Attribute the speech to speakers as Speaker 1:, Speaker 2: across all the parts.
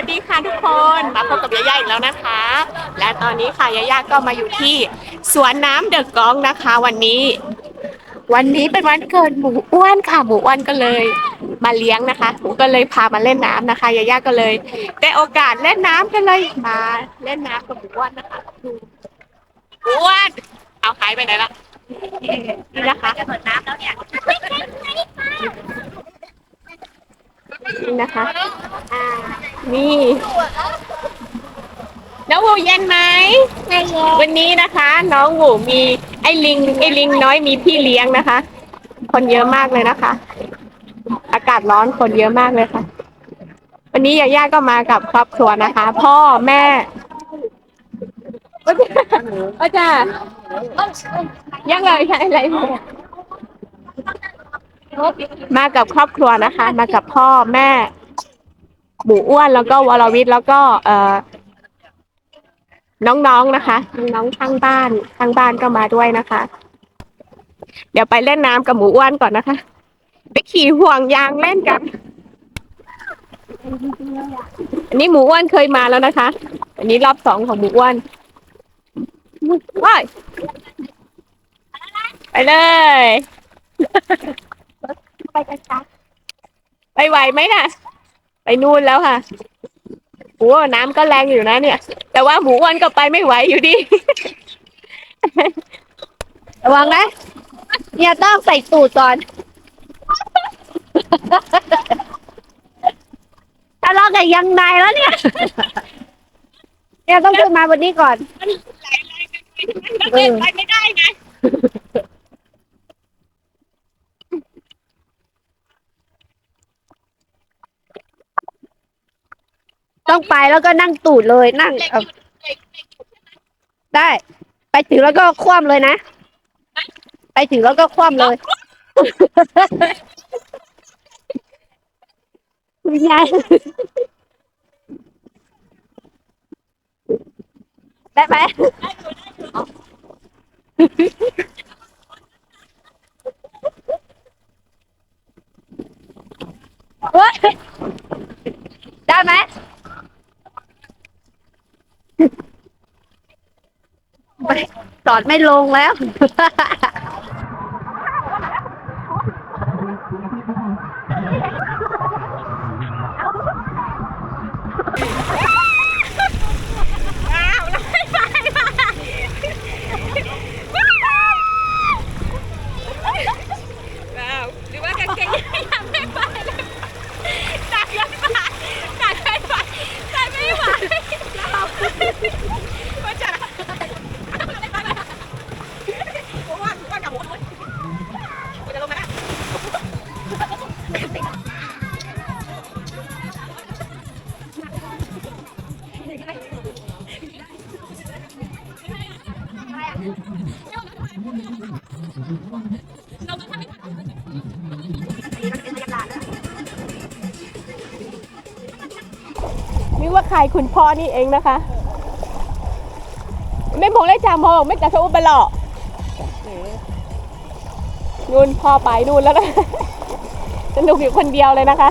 Speaker 1: วัสดีค่ะทุกคนมาพบกับยาย่าอีกแล้วนะคะ และตอนนี้ค่ะยาย่าก็มาอยู่ที่สวนน้ำเดอะกองนะคะ วันนี้ วันนี้เป็นวันเกิดหมูอ้วนค่ะหมูอ้วนก็เลยมาเลี้ยงนะคะหมูก็เลยพามาเล่นน้ำนะคะยาย่าก็เลยได้โอกาสเล่นน้ำกันเลยมาเล่นน้ำกับหมูอ้วนนะคะดูหมูอ้วนเอาหายไปไหนละนี่นะคะจะเปิดน้ำแล้วเนี่ยนี่นะคะอ่า นี่น้องหมูเย็นไหม
Speaker 2: ไม่เย็น
Speaker 1: วันนี้นะคะ น้องหมูมีไอ้ลิงไอ้ลิงน้อยมีพี่เลี้ยงนะคะ คนเยอะมากเลยนะคะ อากาศร้อนคนเยอะมากเลยค่ะ วันนี้ยาย่าก็มากับครอบครัวนะคะ พ่อแม่อาจารย์ยังไงอะไรมากับครอบครัวนะคะ มากับพ่อแม่ หมูอ้วนแล้วก็วรวิทย์แล้วก็เอ่อน้องๆนะคะ น้องๆข้างบ้านข้างบ้านก็มาด้วยนะคะ เดี๋ยวไปเล่นน้ำกับหมูอ้วนก่อนนะคะ ไปขี่ห่วงยางเล่นกัน อันนี้หมูอ้วนเคยมาแล้วนะคะ อันนี้รอบสองของหมูอ้วนว้ายไปเลย
Speaker 2: ไปกันจ้ะ
Speaker 1: ไปไหวไหมน่ะ ไปนู่นแล้วค่ะโอ้น้ำก็แรงอยู่นะเนี่ย แต่ว่าหมูอ้วนก็ไปไม่ไหวอยู่ดี
Speaker 2: ระวังนะเนี่ยต้องใส่ตูดก่อนทะเลาะกับยังนายแล้วเนี่ย เนี่ยต้องขึ้นมาบนนี้ก่อน
Speaker 1: มันเล่นไปไม่ได้ไง
Speaker 2: ต้องไปแล้วก็นั่งตูดเลยนั่ง
Speaker 1: เหล็ก
Speaker 2: เอา
Speaker 1: หยุดเหล็กเหล็กหยุด
Speaker 2: ได้ ไปถึงแล้วก็คว่ำเลยนะ ไปถึงแล้วก็คว่ำเลยคุณยายได้ไหมเว้ยได้ไหม ไปสอนไม่ลงแล้วา
Speaker 1: ใครคุณพ่อนี่เองนะคะไม่พงเล่จามองไม่จะสู้ไปหรอกนู่นพ่อไปนู่นแล้วนะสนุกอยู่คนเดียวเลยนะคะ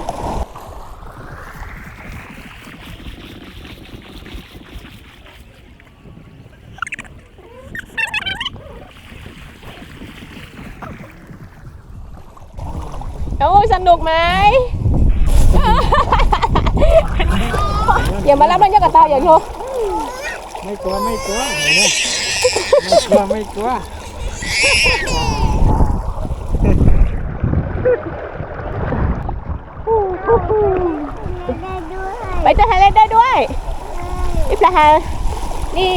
Speaker 1: โอ้สนุกไหม อย่ามารับมันเยอะกับตาอย่าโชว์
Speaker 3: ไม่กลัวไม่กลัวเห็นไหมไม่กลัวไม่กลัว
Speaker 1: ไปเจอไฮไลท์ได้ด้วยอิสราเอลนี่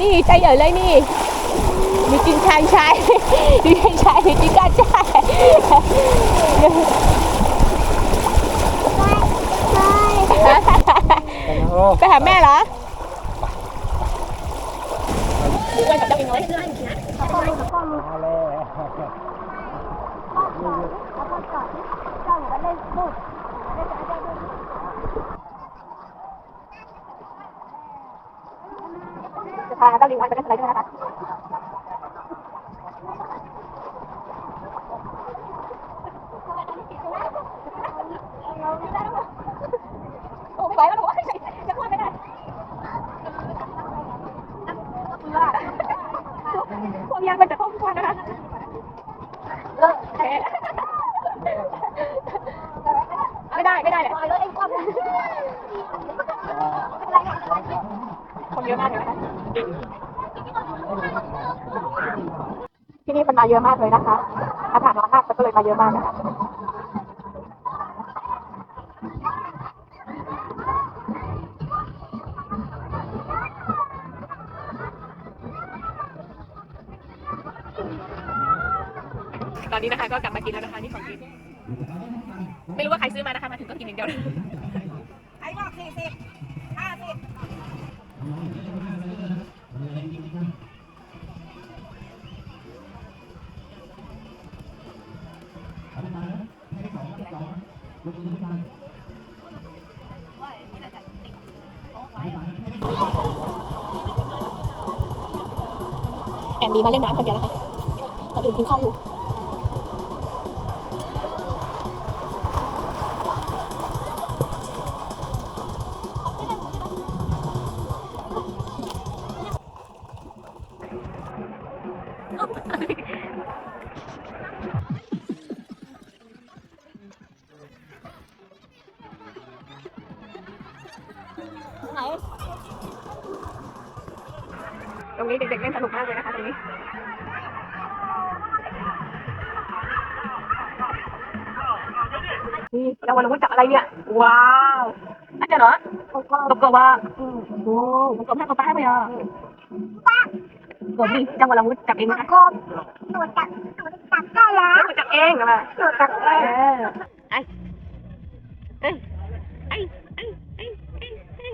Speaker 1: นี่ใจใหญ่เลยนี่ มีกินชายชายมีชายชายมีกินกาชาย
Speaker 3: โอ้
Speaker 1: ไปหาแม่เหรอ
Speaker 3: มาเลย
Speaker 1: จะพาเจ้าลิงวันไปเล่นอะไรด้วยนะคะโอ้ไม่ไหวแล้วหนู พวกยางมันจะท่องกว่านะคะเลิกแพ้ ได้ไม่ได้เยคนเยอะมากเลยนะคะที่นี่คนมาเยอะมากเลยนะคะ อากาศร้อนมากก็เลยมาเยอะมากนะคะตอนนี้นะคะก็กลับมากินแล้วนะคะนี่ของกิน นดีมาเล่นน้ำคนเดียวนะคะคนอื่นกินข้าวอยู่ อะไรเนี่ย ว้าวอันเนี้ยเหรอตบกว่าโอ้ตบกบให้ป๊าป้าให้ไปอะกบดิจังหวะละวุธจับเองนะคะ
Speaker 4: กบหนูจับหนูจับได้แล้ว
Speaker 1: หนูจับเองเหรอ
Speaker 4: หนูจับเอ
Speaker 1: เองอไอ้ไอ้ไอ้ไอ้ไอ้ไอ้ไอ้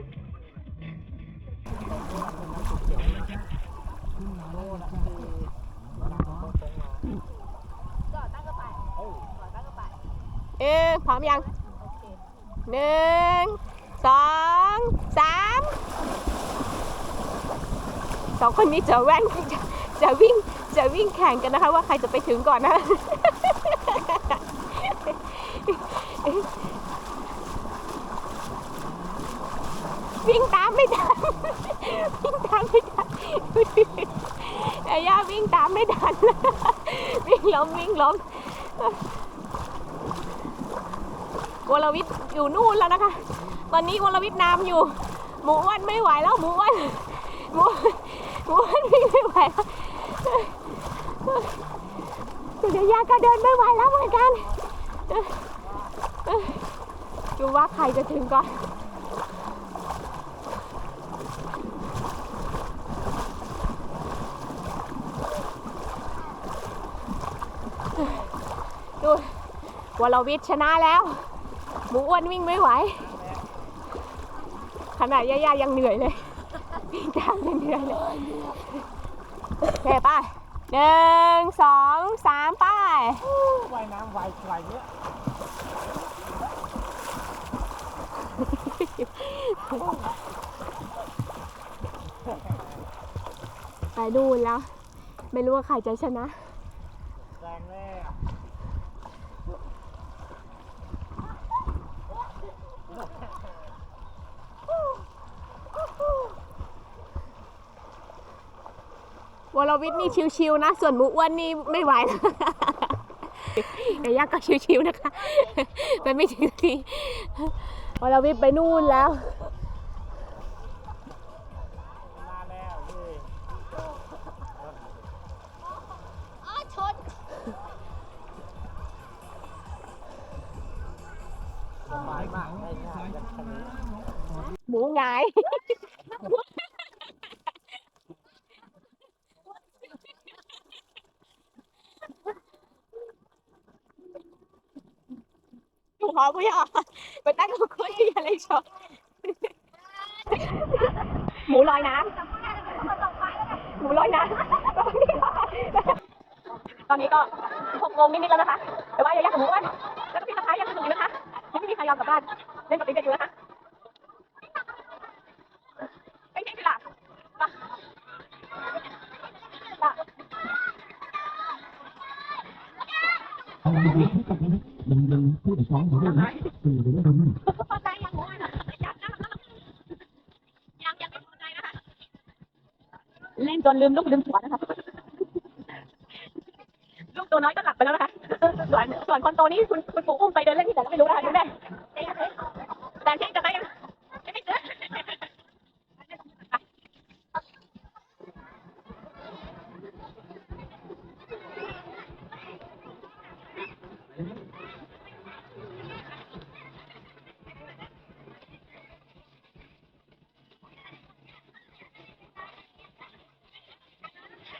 Speaker 1: เออพร้อมยัง หนึ่งสองสามสองคนนี้จะแว่นจะจะวิ่งจะวิ่งแข่งกันนะคะ ว่าใครจะไปถึงก่อนนะวิ่งตามไม่ทันวิ่งตามไม่ทันไอ้ย่าวิ่งตามไม่ทันวิ่งล้มวิ่งล้ม วรวิทย์อยู่นู่นแล้วนะคะ ตอนนี้วรวิทย์นำอยู่ หมูอ้วนไม่ไหวแล้วหมูอ้วนหมูหมูอ้วนวิ่งไม่ไหวแล้วเดี๋ยวยาก็เดินไม่ไหวแล้วเหมือนกันดูว่าใครจะถึงก่อนดูวรวิทย์ชนะแล้ว มูอ้วนวิ่งไม่ไหว ขนาดย่าๆยังเหนื่อยเลยวิ่งตามยังเหนื่อยเลยโอเคไป้าหนึ่งสองสามไป้าย
Speaker 3: ว่ายน้ำไวไวเยอะ
Speaker 1: ไปดูแล้ว ไม่รู้ว่าใครจะชนะ
Speaker 3: แรงแน่
Speaker 1: วรวิทย์นี่ชิวๆนะ ส่วนหมูอ้วนนี่ไม่ไหวแล้วแต่ยากก็ชิวๆนะคะไปไม่ถึงทีวรวิทย์ไปนู่นแล้ว
Speaker 3: มาแล้วเฮ้ย
Speaker 4: อ๋อชน
Speaker 3: สบายมากได้ง่ายอย่างคันนี้
Speaker 1: หมูหงาย อยู่หอผู้ใหญ่ไปตั้ง กับคุยอะไรชอบหมูลอยน้ำหมูลอยน้ำตอนนี้ก็หกโมงนิดๆแล้วนะคะ แต่ว่ายังยากกับหมูอ้วนแล้วก็พี่สะพ้ายยังสนุกอยู่นะคะยังไม่มีใครยอมกลับบ้านเล่นกับเด็กๆอยู่นะคะไม่ใช่หลักหลักหลัก
Speaker 5: ยังยังพูดอีกสอง
Speaker 1: เขาได้ไหมือเปล่าเล่นจนลืมลูกลืมสวนนะคะลูกตัวน้อยก็หลับไปแล้วนะคะส่วนส่วนคนโตนี่คุณคุณปู่อุ้มไปเดินเล่นที่ไหนก็ไม่รู้นะคะคุณแม่แต่ที่จะ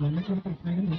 Speaker 1: মনে করতে পারেনি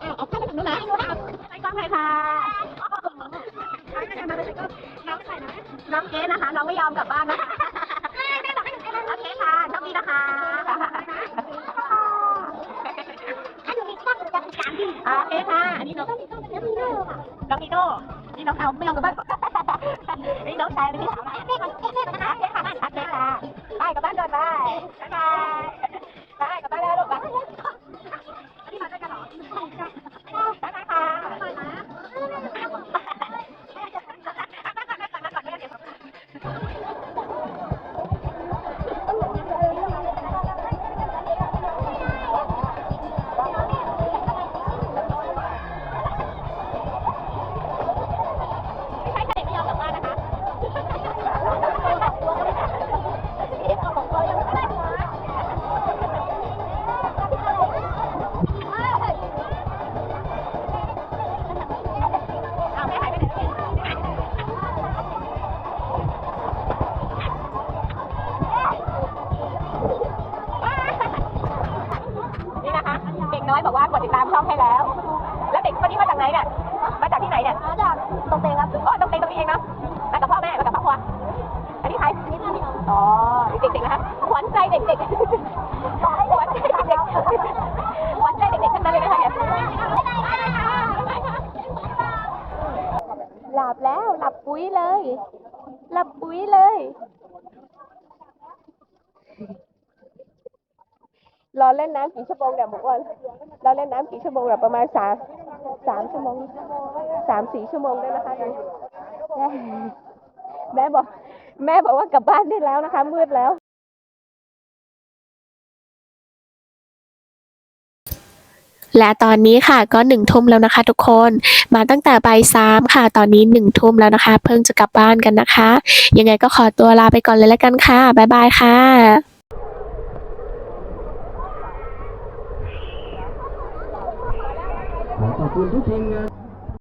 Speaker 1: เอาเอาเข้าไปทางนู้นนะใส่กล้องเลยค่ะน้องใส่นะน้องเก๊นะคะ น้องไม่ยอมกลับบ้านนะคะ น้องเอาไม่ยอมกลับบ้านไอ้น้องชายไม่ ว่ากดติดตามช่องให้แล้ว แล้วเด็กคนนี้มาจากไหนเนี่ย มาจากที่ไหนเนี่ย
Speaker 2: มาจากตรงเตงครับ
Speaker 1: อ๋อตรงเตงตรงนี้เองเนาะมากับพ่อแม่มากับครอบครัวอันนี้ใครอ๋อเด็กๆนะคะขวัญใจเด็กๆขวัญใจเด็กๆขวัญใจเด็กๆทั้งนั้นเลยนะคะเนี่ยหลับแล้วหลับปุ๋ยเลย หลับปุ๋ยเลย รอเล่นน้ำกี่ชั่วโมงเนี่ยหมูอ้วนเราเล่นน้ำกี่ชั่วโมงเนี่ยประมาณสามสามชั่วโมงสามสี่ชั่วโมงได้นะคะแม่แม่บอก แม่บอกว่ากลับบ้านได้แล้วนะคะ มืดแล้ว และตอนนี้ค่ะก็หนึ่งทุ่มแล้วนะคะ ทุกคนมาตั้งแต่บ่ายสามค่ะ ตอนนี้หนึ่งทุ่มแล้วนะคะ เพิ่งจะกลับบ้านกันนะคะ ยังไงก็ขอตัวลาไปก่อนเลยแล้วกันค่ะบ๊ายบายค่ะ
Speaker 5: ขอข